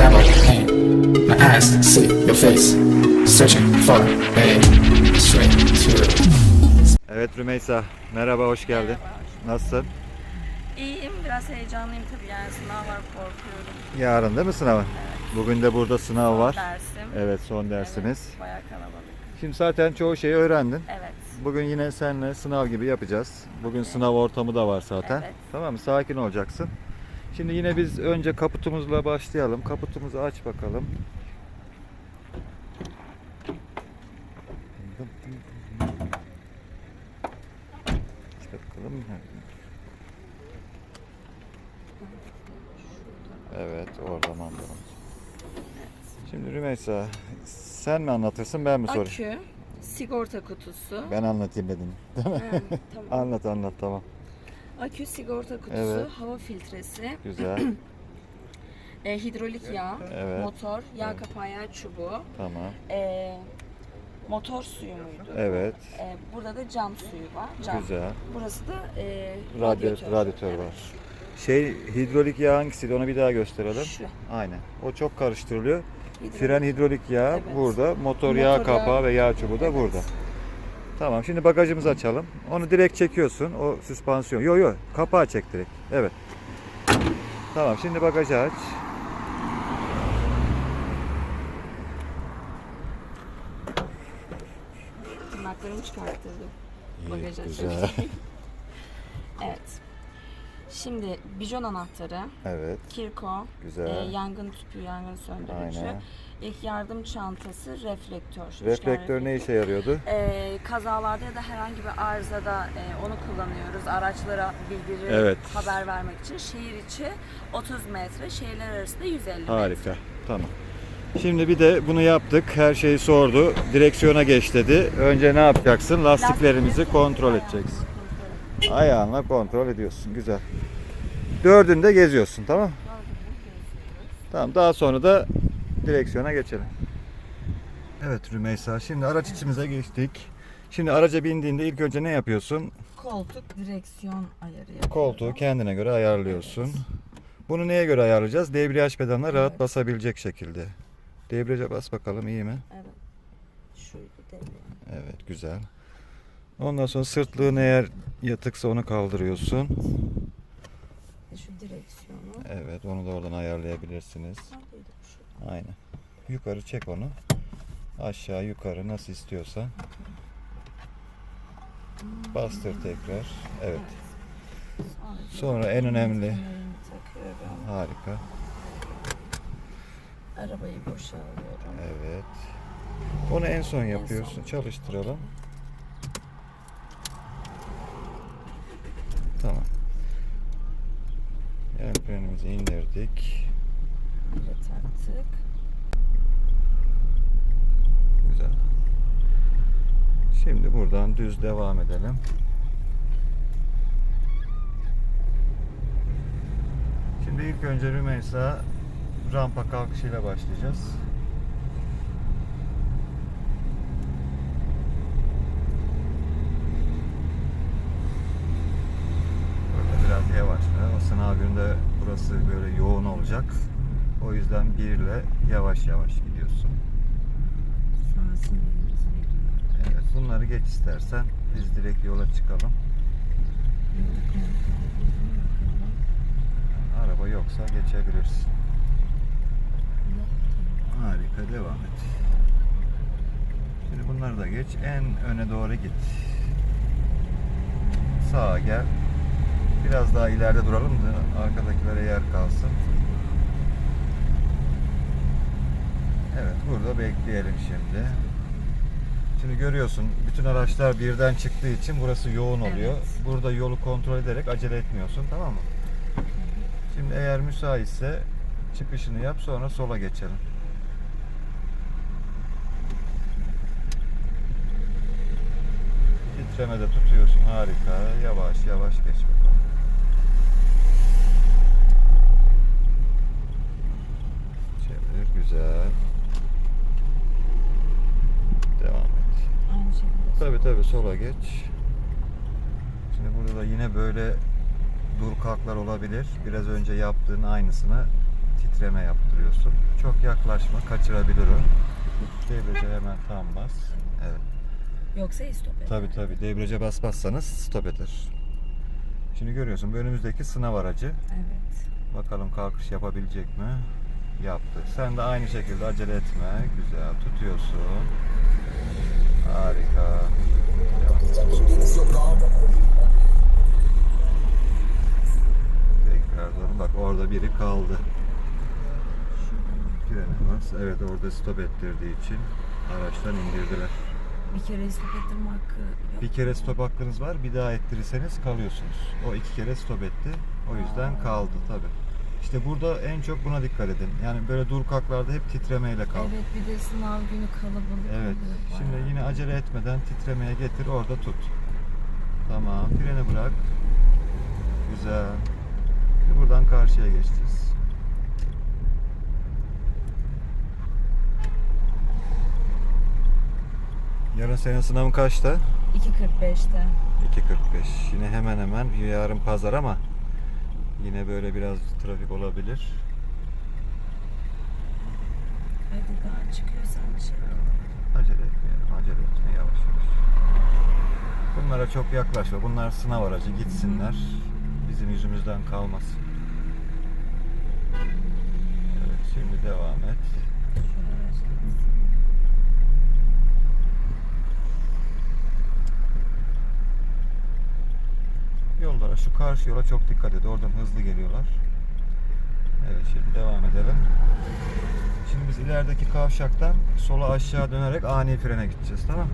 dabble, pain. My eyes see your face, searching for a straight. Evet Rümeysa, merhaba, hoş geldin. Nasılsın? İyiyim, biraz heyecanlıyım tabii yani sınav var korkuyorum. Yarın değil mi sınavın? Bugün de burada sınav var. Dersim. Evet, son dersimiz. Evet, bayağı kalabalık. Şimdi zaten çoğu şeyi öğrendin. Evet. Bugün yine seninle sınav gibi yapacağız. Bugün sınav ortamı da var zaten. Evet. Tamam mı? Sakin olacaksın. Şimdi yine biz önce kaputumuzla başlayalım. Kaputumuzu aç bakalım. Bakalım. Evet, orada mandalımız. Şimdi Rümeysa, sen mi anlatırsın ben mi sorayım? Akü, sigorta kutusu. Ben anlatayım dedim. Değil mi? Ha, tamam. Anlat anlat tamam. Akü, sigorta kutusu, Evet. hava filtresi, Güzel. e, hidrolik yağ, Evet. motor, yağ kapağı yağ çubuğu, Tamam. e, motor suyu muydu? Evet. E, burada da cam suyu var. Cam. Güzel. Burası da e, Radyo, radyatör. radyatör var. Şey hidrolik yağ hangisiydi onu bir daha gösterelim. Şu. Aynen. O çok karıştırılıyor. Hidrolik. Fren hidrolik yağ Evet. burada. Motor, Motor yağ yağ- kapağı ve yağ çubuğu da Evet. burada. Tamam şimdi bagajımızı açalım. Onu direkt çekiyorsun. O süspansiyon. Yo yo kapağı çek direkt. Evet. Tamam şimdi bagajı aç. Tırnaklarımı çıkarttırdım. İyi, Bagaj güzel. açarken. evet. Şimdi bijon anahtarı, Evet. kirko, Güzel. e, yangın tüpü, yangın söndürücü, Aynen. ilk yardım çantası, reflektör. Reflektör ne işe yarıyordu? E, kazalarda ya da herhangi bir arızada e, onu kullanıyoruz. Araçlara bildiri, Evet. haber vermek için. Şehir içi 30 metre, şehirler arasında 150 metre. Harika. Tamam. Şimdi bir de bunu yaptık. Her şeyi sordu. Direksiyona geç dedi. Önce ne yapacaksın? Lastiklerimizi kontrol edeceksin. Ayağınla kontrol ediyorsun. Güzel. Dördünde geziyorsun tamam? Tamam daha sonra da direksiyona geçelim. Evet Rümeysa şimdi araç içimize geçtik. Şimdi araca bindiğinde ilk önce ne yapıyorsun? Koltuk, direksiyon ayarı yapıyorum. Koltuğu kendine göre ayarlıyorsun. Bunu neye göre ayarlayacağız? Debriyaj pedalına rahat Evet. basabilecek şekilde. Debriyaja bas bakalım iyi mi? Evet. Şuydu devre. Evet güzel. Ondan sonra sırtlığın eğer yatıksa onu kaldırıyorsun. Şu direksiyonu. Evet onu da oradan ayarlayabilirsiniz. Şu? Aynen. Yukarı çek onu. Aşağı yukarı nasıl istiyorsan. Bastır tekrar. Evet. Sonra en önemli harika. Arabayı boşalıyorum. Evet. Onu en son yapıyorsun. Çalıştıralım. Tamam. El frenimizi indirdik. Böyle taktık. Güzel. Şimdi buradan düz devam edelim. Şimdi ilk önce Rümeysa rampa kalkışıyla başlayacağız. Burada biraz sınav günde burası böyle yoğun olacak. O yüzden bir ile yavaş yavaş gidiyorsun. Evet, bunları geç istersen biz direkt yola çıkalım. Araba yoksa geçebilirsin. Harika, devam et. Şimdi bunları da geç. En öne doğru git. Sağa gel. Biraz daha ileride duralım da arkadakilere yer kalsın. Evet, burada bekleyelim şimdi. Şimdi görüyorsun bütün araçlar birden çıktığı için burası yoğun oluyor. Evet. Burada yolu kontrol ederek acele etmiyorsun tamam mı? Şimdi eğer müsaitse çıkışını yap sonra sola geçelim. Titremede tutuyorsun harika. Yavaş yavaş geç bakalım. Çevir güzel. Devam et. Aynı şekilde. Tabi tabi sola geç. Şimdi burada da yine böyle dur kalklar olabilir. Biraz önce yaptığın aynısını titreme yaptırıyorsun. Çok yaklaşma, kaçırabilir o. Debriyaja hemen tam bas. Evet. Yoksa istop eder. Tabi tabi debriyaja basmazsanız stop eder. Şimdi görüyorsun bu önümüzdeki sınav aracı. Evet. Bakalım kalkış yapabilecek mi? Yaptı. Sen de aynı şekilde acele etme. Güzel tutuyorsun. Harika. Tekrar doğru. Bak orada biri kaldı. Frene bas. Evet orada stop ettirdiği için araçtan indirdiler. Bir kere istop ettirme hakkı yok. Bir kere stop hakkınız var. Bir daha ettirirseniz kalıyorsunuz. O iki kere stop etti. O yüzden kaldı tabi. İşte burada en çok buna dikkat edin. Yani böyle dur kalklarda hep titremeyle kal. Evet bir de sınav günü kalabalık. Evet. oluyor bayağı. Şimdi yine acele etmeden titremeye getir. Orada tut. Tamam. Freni bırak. Güzel. Şimdi buradan karşıya geçeceğiz. Yarın senin sınavın kaçta? 2.45'te. 2.45. Yine hemen hemen yarın pazar ama yine böyle biraz trafik olabilir. Hadi daha çıkıyorsan şey. Acele etmeyelim, acele etme yavaş yavaş. Bunlara çok yaklaşma. Bunlar sınav aracı gitsinler. Bizim yüzümüzden kalmasın. Evet, şimdi devam et. Yollara, şu karşı yola çok dikkat et. Oradan hızlı geliyorlar. Evet, şimdi devam edelim. Şimdi biz ilerideki kavşaktan sola aşağı dönerek ani frene gideceğiz tamam?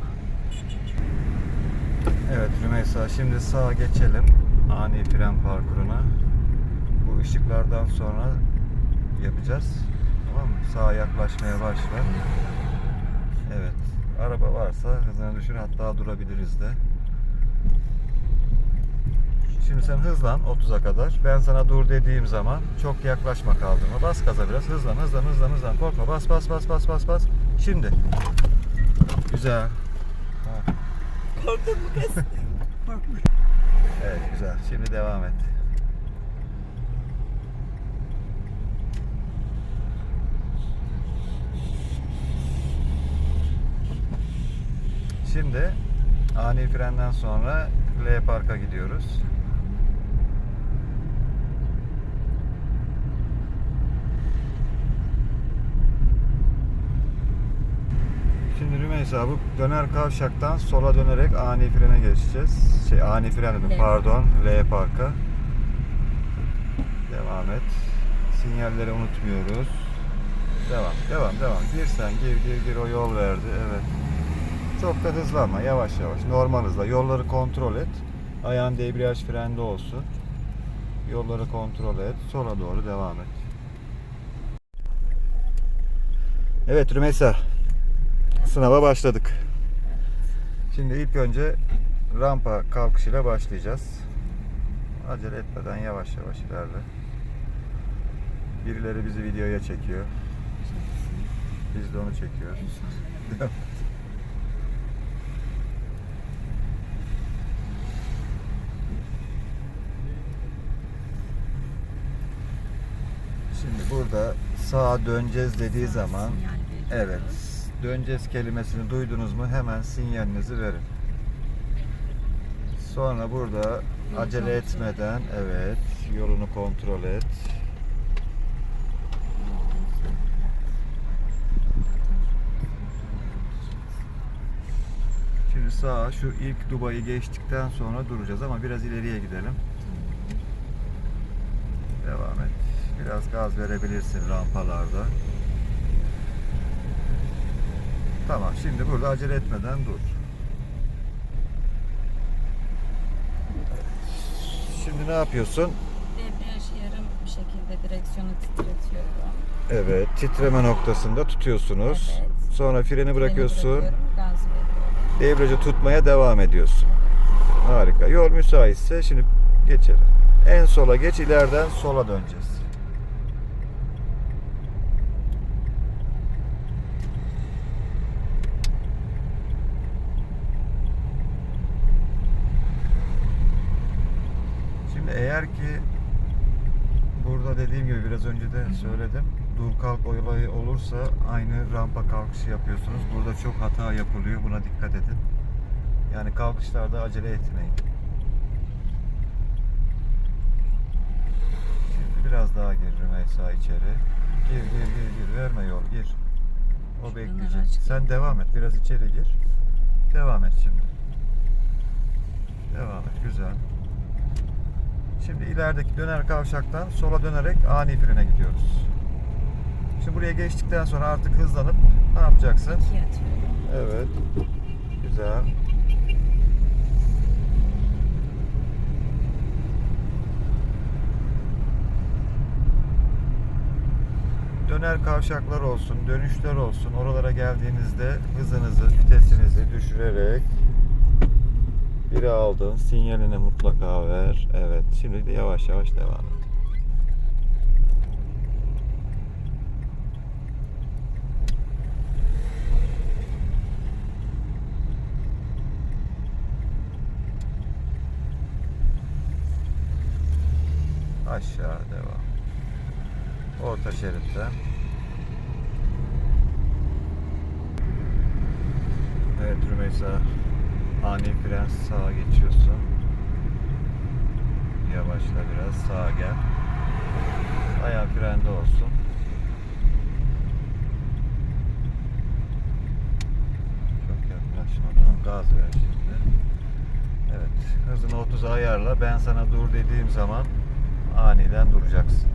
Evet Rümeysa şimdi sağa geçelim ani fren parkuruna. Bu ışıklardan sonra yapacağız. Tamam mı? Sağa yaklaşmaya başla. Evet. Araba varsa hızını düşür hatta durabiliriz de. Şimdi sen hızlan 30'a kadar. Ben sana dur dediğim zaman çok yaklaşma kaldırma. Bas gaza biraz. Hızlan, hızlan, hızlan, hızlan. Korkma. Bas, bas, bas, bas, bas, bas. Şimdi. Güzel. Ha. Korktun mu kız? Evet, güzel. Şimdi devam et. Şimdi ani frenden sonra L Park'a gidiyoruz. Rümeysa bu döner kavşaktan sola dönerek ani frene geçeceğiz. Şey ani fren dedim L pardon. L Park'a. Devam et. Sinyalleri unutmuyoruz. Devam, devam, devam. Gir sen, gir, gir, gir. O yol verdi. Evet. Çok da hızlanma. Yavaş yavaş. Normal hızla. Yolları kontrol et. Ayağın debriyaj frende olsun. Yolları kontrol et. Sola doğru devam et. Evet Rümeysa. Sınava başladık. Şimdi ilk önce rampa kalkışıyla başlayacağız. Acele etmeden yavaş yavaş ilerle. Birileri bizi videoya çekiyor. Biz de onu çekiyoruz. Şimdi burada sağa döneceğiz dediği zaman evet döneceğiz kelimesini duydunuz mu hemen sinyalinizi verin. Sonra burada acele etmeden evet yolunu kontrol et. Şimdi sağa şu ilk dubayı geçtikten sonra duracağız ama biraz ileriye gidelim. Devam et. Biraz gaz verebilirsin rampalarda. Tamam şimdi burada acele etmeden dur. Şimdi ne yapıyorsun? Debriyajı yarım bir şekilde direksiyonu titretiyorum. Evet, titreme noktasında tutuyorsunuz. Evet. Sonra freni bırakıyorsun. Gaz veriyorum. Debriyajı tutmaya devam ediyorsun. Harika. Yol müsaitse şimdi geçelim. En sola geç, ileriden sola döneceğiz. Şimdi eğer ki burada dediğim gibi biraz önce de söyledim. Dur kalk olayı olursa aynı rampa kalkışı yapıyorsunuz. Burada çok hata yapılıyor. Buna dikkat edin. Yani kalkışlarda acele etmeyin. Şimdi biraz daha gir Rümeysa içeri. Gir gir gir gir. Verme yol gir. O bekleyecek. Sen devam et. Biraz içeri gir. Devam et şimdi. Devam et. Güzel. Şimdi ilerideki döner kavşaktan sola dönerek ani frene gidiyoruz. Şimdi buraya geçtikten sonra artık hızlanıp ne yapacaksın? Evet. Güzel. Döner kavşaklar olsun, dönüşler olsun. Oralara geldiğinizde hızınızı, vitesinizi düşürerek biri aldın, sinyalini mutlaka ver. Evet, şimdi de yavaş yavaş devam et. Aşağı devam. Orta şeritte. Evet Rümeysa. Ani fren sağa geçiyorsun. Yavaşla biraz sağa gel. Ayağın frende olsun. Çok yaklaşmadan gaz ver şimdi. Evet. Hızını 30'a ayarla. Ben sana dur dediğim zaman aniden duracaksın.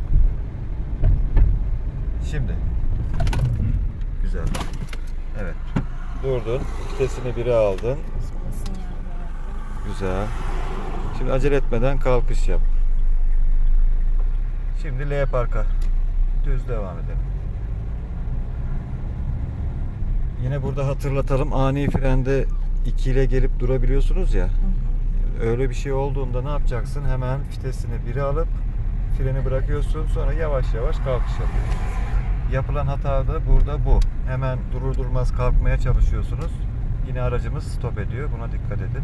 Şimdi. Güzel. Evet. Durdun. Vitesini biri aldın. Güzel. Şimdi acele etmeden kalkış yap. Şimdi L parka. Düz devam edelim. Yine burada hatırlatalım. Ani frende 2 ile gelip durabiliyorsunuz ya. Öyle bir şey olduğunda ne yapacaksın? Hemen vitesini biri alıp freni bırakıyorsun. Sonra yavaş yavaş kalkış yapıyorsun. Yapılan hata da burada bu. Hemen durur durmaz kalkmaya çalışıyorsunuz. Yine aracımız stop ediyor. Buna dikkat edin.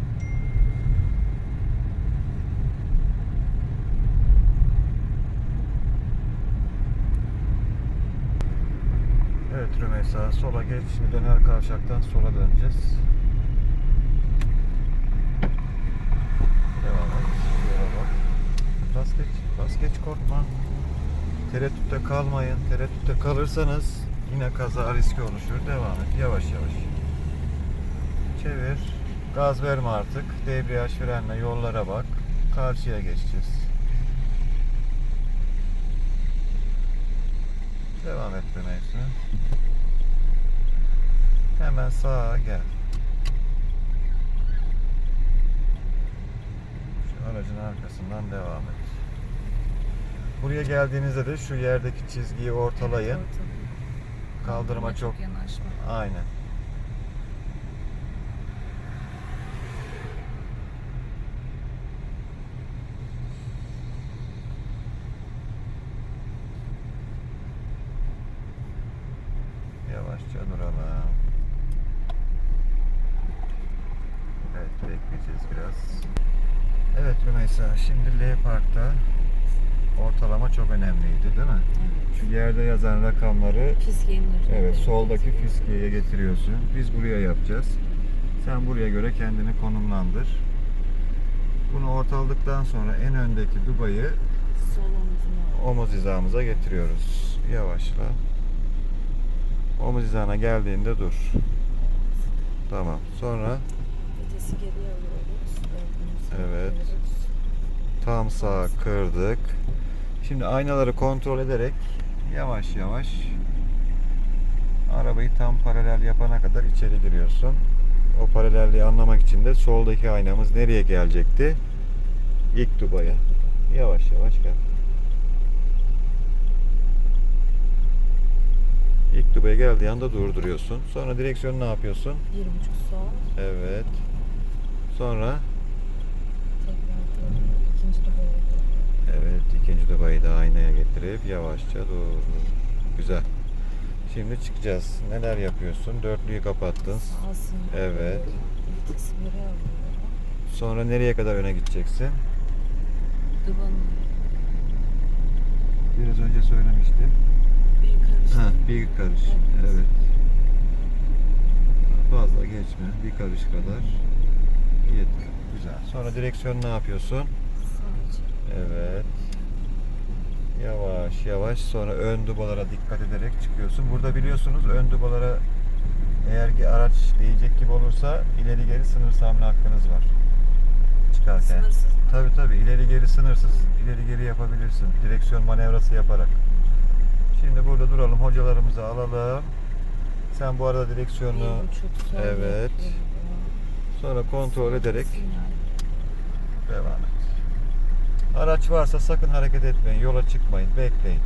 Evet Rümeysa sola geç. Şimdi döner kavşaktan sola döneceğiz. Devam et. Yola. Bas geç. Bas geç korkma. Tereddütte kalmayın. Tereddütte kalırsanız yine kaza riski oluşur. Devam et. Yavaş yavaş. Çevir. Gaz verme artık. Debriyaj frenle yollara bak. Karşıya geçeceğiz. Devam et Rümeysa. Hemen sağa gel. Şu aracın arkasından devam et. Buraya geldiğinizde de şu yerdeki çizgiyi ortalayın. Ortalayın. Kaldırıma çok yanaşma. aynen. Yavaşça duralım. Evet bekleyeceğiz biraz. Evet Rümeysa şimdi L Park'ta ortalama çok önemliydi değil mi? Evet. Şu yerde yazan rakamları Evet, soldaki fiskiyeye getiriyorsun. Biz buraya yapacağız. Sen buraya göre kendini konumlandır. Bunu ortaladıktan sonra en öndeki dubayı Sol omzuna. omuz hizamıza getiriyoruz. Yavaşla. Omuz hizana geldiğinde dur. Tamam. Sonra Vitesi geriye alıyoruz. Evet. tam sağa kırdık. Şimdi aynaları kontrol ederek yavaş yavaş arabayı tam paralel yapana kadar içeri giriyorsun. O paralelliği anlamak için de soldaki aynamız nereye gelecekti? İlk dubaya. Yavaş yavaş gel. İlk dubaya geldiği anda durduruyorsun. Sonra direksiyonu ne yapıyorsun? Bir buçuk sol. Evet. Sonra. Evet, ikinci dubayı da aynaya getirip yavaşça dur. Güzel. Şimdi çıkacağız. Neler yapıyorsun? Dörtlüyü kapattın. Evet. Sonra nereye kadar öne gideceksin? Dubanın Biraz önce söylemiştim. Bir karış. Ha, bir karış. Evet. Fazla geçme. Bir karış kadar. Yeter. Güzel. Sonra direksiyon ne yapıyorsun? Evet. Yavaş yavaş sonra ön dubalara dikkat ederek çıkıyorsun. Burada biliyorsunuz ön dubalara eğer ki araç değecek gibi olursa ileri geri sınırsız hamle hakkınız var. Çıkarken. Sınırsız mı? Tabi tabi ileri geri sınırsız ileri geri yapabilirsin. Direksiyon manevrası yaparak. Şimdi burada duralım hocalarımızı alalım. Sen bu arada direksiyonu Evet. Sonra kontrol ederek. Devam et. Araç varsa sakın hareket etmeyin. Yola çıkmayın. Bekleyin.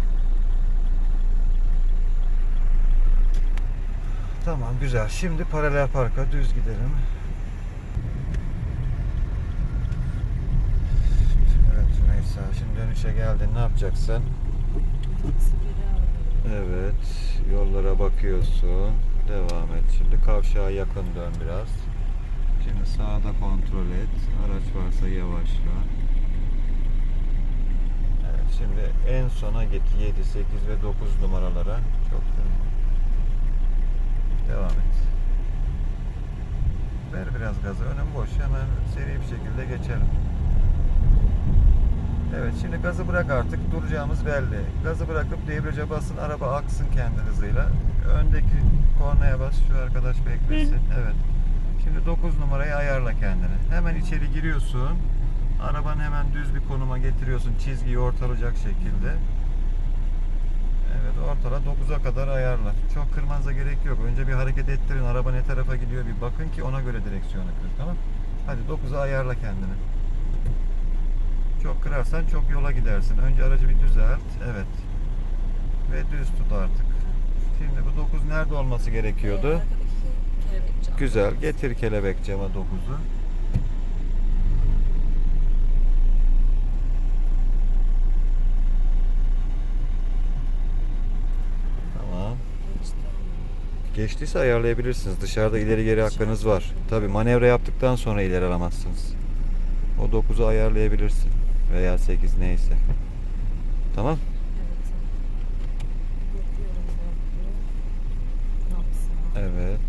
Tamam güzel. Şimdi paralel parka düz gidelim. Evet Rümeysa. Şimdi dönüşe geldin. Ne yapacaksın? Evet. Yollara bakıyorsun. Devam et. Şimdi kavşağa yakın dön biraz. Şimdi sağda kontrol et. Araç varsa yavaşla. Evet, şimdi en sona git 7, 8 ve 9 numaralara. Çok durma. Devam et. Ver biraz gazı. Önüm boş. Hemen seri bir şekilde geçelim. Evet şimdi gazı bırak artık. Duracağımız belli. Gazı bırakıp debriyaja basın. Araba aksın kendi hızıyla. Öndeki kornaya bas. Şu arkadaş beklesin. Evet. Şimdi 9 numarayı ayarla kendini. Hemen içeri giriyorsun. Arabanı hemen düz bir konuma getiriyorsun. Çizgiyi ortalayacak şekilde. Evet ortala 9'a kadar ayarla. Çok kırmanıza gerek yok. Önce bir hareket ettirin. Araba ne tarafa gidiyor bir bakın ki ona göre direksiyonu kır. Tamam? Hadi 9'a ayarla kendini. Çok kırarsan çok yola gidersin. Önce aracı bir düzelt. Evet. Ve düz tut artık. Şimdi bu 9 nerede olması gerekiyordu? Kelebek. Güzel. Getir kelebek cama 9'u. Tamam. Geçti ama. Geçtiyse ayarlayabilirsiniz. Dışarıda ileri geri hakkınız var. Tabi manevra yaptıktan sonra ileri alamazsınız. O 9'u ayarlayabilirsin. Veya 8 neyse. Tamam. Evet. Yapıyorum bunu. Yapsın. Evet.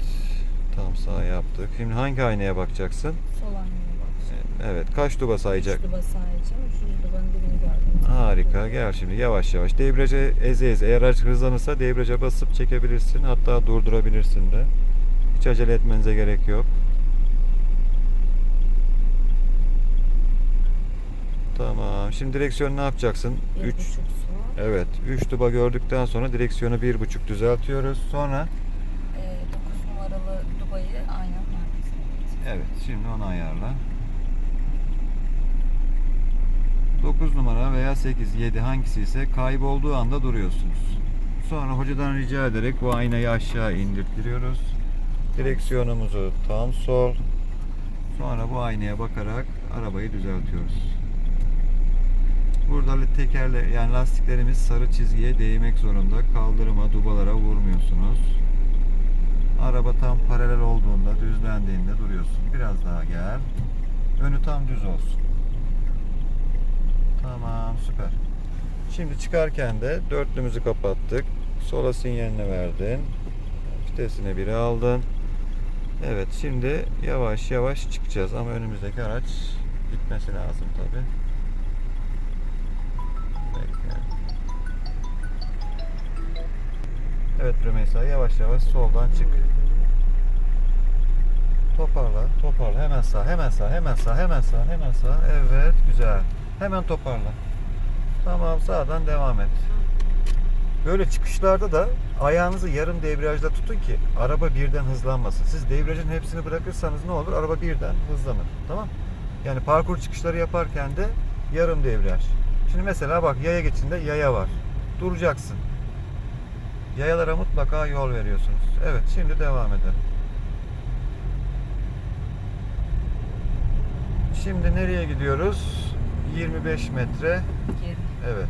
Tam sağ yaptık. Şimdi hangi aynaya bakacaksın? Sol anneye bak. Evet. Kaç duba sayacak? Üç duba sayacağım. Üçüncü dubanın dibini gördüm. Harika. Gel şimdi yavaş yavaş. Debriyaja eze eze. Eğer araç hızlanırsa debriyaja basıp çekebilirsin. Hatta durdurabilirsin de. Hiç acele etmenize gerek yok. Tamam. Şimdi direksiyonu ne yapacaksın? Bir 3 buçuk su. Evet. 3 duba gördükten sonra direksiyonu 1.5 düzeltiyoruz. Sonra Evet, şimdi onu ayarla. 9 numara veya 8, 7 hangisi ise kaybolduğu anda duruyorsunuz. Sonra hocadan rica ederek bu aynayı aşağı indirtiyoruz. Direksiyonumuzu tam sol. Sonra bu aynaya bakarak arabayı düzeltiyoruz. Burada tekerle yani lastiklerimiz sarı çizgiye değmek zorunda. Kaldırıma, dubalara vurmuyorsunuz. Araba tam paralel olduğunda, düzlendiğinde duruyorsun. Biraz daha gel. Önü tam düz olsun. Tamam, süper. Şimdi çıkarken de dörtlümüzü kapattık. Sola sinyalini verdin. Vitesini biri aldın. Evet, şimdi yavaş yavaş çıkacağız ama önümüzdeki araç gitmesi lazım tabi. Evet Rümeysa yavaş yavaş soldan çık. Toparla, toparla. Hemen sağ, hemen sağ, hemen sağ, hemen sağ, hemen sağ. Evet, güzel. Hemen toparla. Tamam, sağdan devam et. Böyle çıkışlarda da ayağınızı yarım debriyajda tutun ki araba birden hızlanmasın. Siz debriyajın hepsini bırakırsanız ne olur? Araba birden hızlanır. Tamam? Yani parkur çıkışları yaparken de yarım debriyaj. Şimdi mesela bak yaya geçinde yaya var. Duracaksın. Yayalara mutlaka yol veriyorsunuz. Evet, şimdi devam edelim. Şimdi nereye gidiyoruz? 25 metre. Geri. Evet.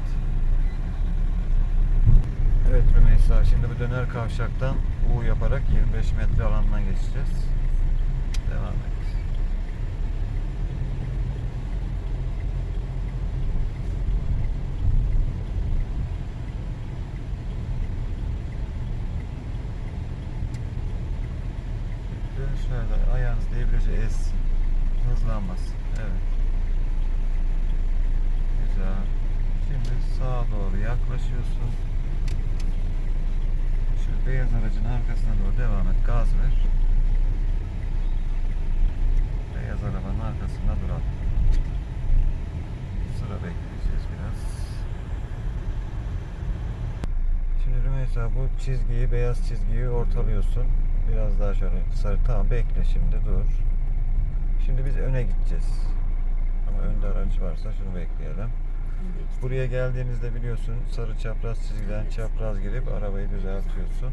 Evet Rümeysa şimdi bu döner kavşaktan U yaparak 25 metre alanına geçeceğiz. Devam et. Şöyle debriyajı essin. Hızlanmasın. Evet. Güzel. Şimdi sağa doğru yaklaşıyorsun. Şu beyaz aracın arkasına doğru devam et. Gaz ver. Beyaz arabanın arkasında duralım. Sıra bekleyeceğiz biraz. Şimdi Rümeysa bu çizgiyi, beyaz çizgiyi ortalıyorsun. Biraz daha şöyle sarı. Tamam bekle şimdi dur. Şimdi biz öne gideceğiz. Ama önde araç varsa şunu bekleyelim. Buraya geldiğinizde biliyorsun sarı çapraz çizgiden çapraz girip arabayı düzeltiyorsun.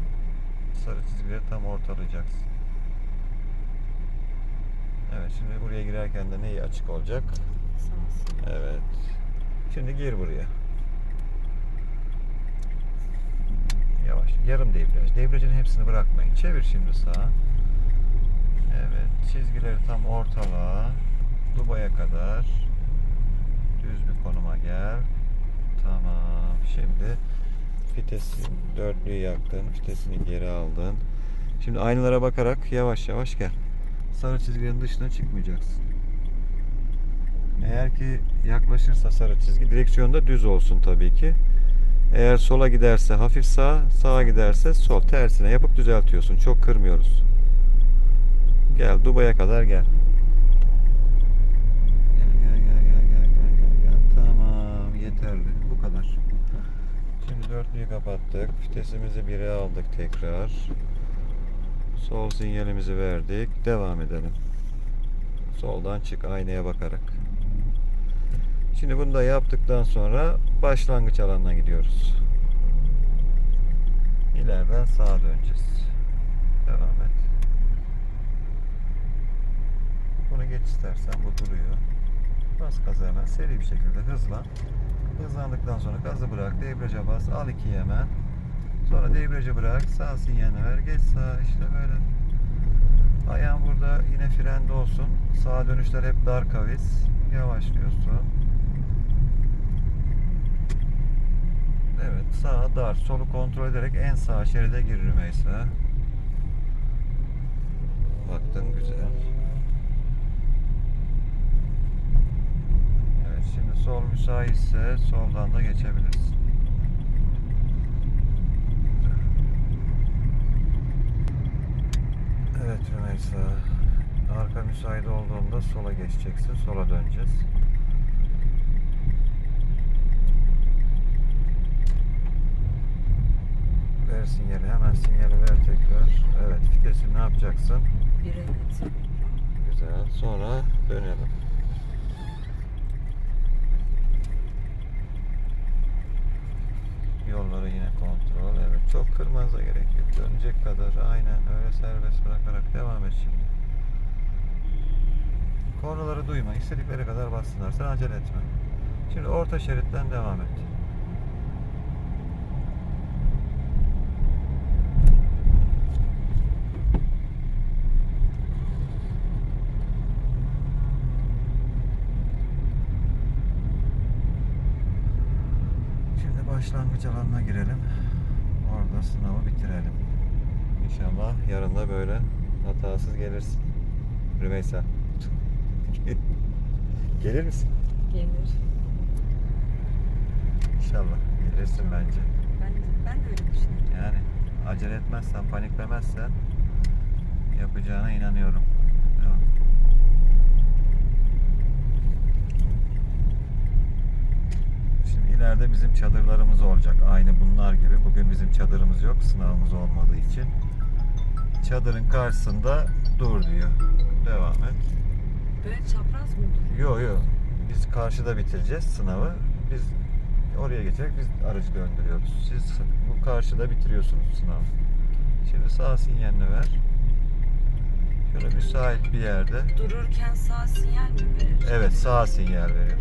Sarı çizgileri tam ortalayacaksın. Evet şimdi buraya girerken de neyi açık olacak? Evet. Şimdi gir buraya. Yavaş. Yarım debriyaj. Debriyajın hepsini bırakmayın. Çevir şimdi sağa. Evet. Çizgileri tam ortala. Dubaya kadar. Düz bir konuma gel. Tamam. Şimdi vitesi dörtlüyü yaktın. Vitesini geri aldın. Şimdi aynalara bakarak yavaş yavaş gel. Sarı çizgilerin dışına çıkmayacaksın. Eğer ki yaklaşırsa sarı çizgi direksiyonda düz olsun tabii ki. Eğer sola giderse hafif sağ, sağa giderse sol. Tersine yapıp düzeltiyorsun. Çok kırmıyoruz. Gel Dubai'ye kadar gel. Gel gel gel gel gel gel gel gel. Tamam yeterli. Bu kadar. Şimdi dörtlüyü kapattık. Vitesimizi 1'e aldık tekrar. Sol sinyalimizi verdik. Devam edelim. Soldan çık aynaya bakarak. Şimdi bunu da yaptıktan sonra başlangıç alanına gidiyoruz. İleriden sağa döneceğiz. Devam et. Bunu geç istersen bu duruyor. Bas gaza hemen seri bir şekilde hızlan. Hızlandıktan sonra gazı bırak, debriyaja bas, al ikiyi hemen. Sonra debriyajı bırak, sağ sinyalini ver, geç sağa işte böyle. Ayağın burada yine frende olsun. Sağa dönüşler hep dar kavis. Yavaşlıyorsun. Evet sağa dar. Solu kontrol ederek en sağ şeride gir Rümeysa. Baktın güzel. Evet şimdi sol müsaitse soldan da geçebilirsin. Evet Rümeysa. Arka müsait olduğunda sola geçeceksin. Sola döneceğiz. Ver sinyali. Hemen sinyali ver tekrar. Evet vitesi ne yapacaksın? Bire. Güzel. Sonra dönelim. Yolları yine kontrol. Evet. Çok kırmanıza gerek yok. Dönecek kadar aynen öyle serbest bırakarak devam et şimdi. Kornaları duyma. İstedikleri kadar bassınlar. Sen acele etme. Şimdi orta şeritten devam et. Şimdi başlangıç alanına girelim. Orada sınavı bitirelim. İnşallah yarın da böyle hatasız gelirsin. Rümeysa. Gelir misin? Gelir. İnşallah. Gelirsin bence. Ben, ben de öyle düşünüyorum. Yani acele etmezsen, paniklemezsen yapacağına inanıyorum. Devam. Şimdi ileride bizim çadırlarımız olacak. Aynı bunlar gibi. Bugün bizim çadırımız yok. Sınavımız olmadığı için. Çadırın karşısında dur diyor. Devam et. Böyle çapraz mı? Yo yo. Biz karşıda bitireceğiz sınavı. Biz oraya geçerek biz aracı döndürüyoruz. Siz bu karşıda bitiriyorsunuz sınavı. Şimdi sağ sinyalini ver. Şöyle müsait bir yerde. Dururken sağ sinyal mi verir? Evet sağ sinyal veriyor.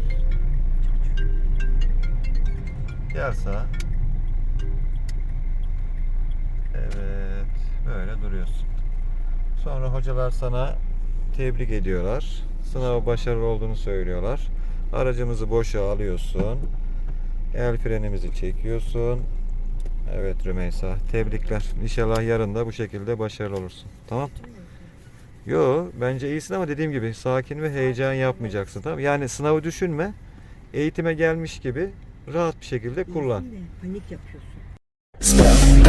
Gel sağa. Evet. Böyle duruyorsun. Sonra hocalar sana tebrik ediyorlar. Sınava başarılı olduğunu söylüyorlar. Aracımızı boşa alıyorsun. El frenimizi çekiyorsun. Evet Rümeysa. Tebrikler. İnşallah yarın da bu şekilde başarılı olursun. Tamam? Yo bence iyisin ama dediğim gibi sakin ve heyecan yapmayacaksın tamam? Yani sınavı düşünme. Eğitime gelmiş gibi rahat bir şekilde kullan. Panik yapıyorsun. Spell,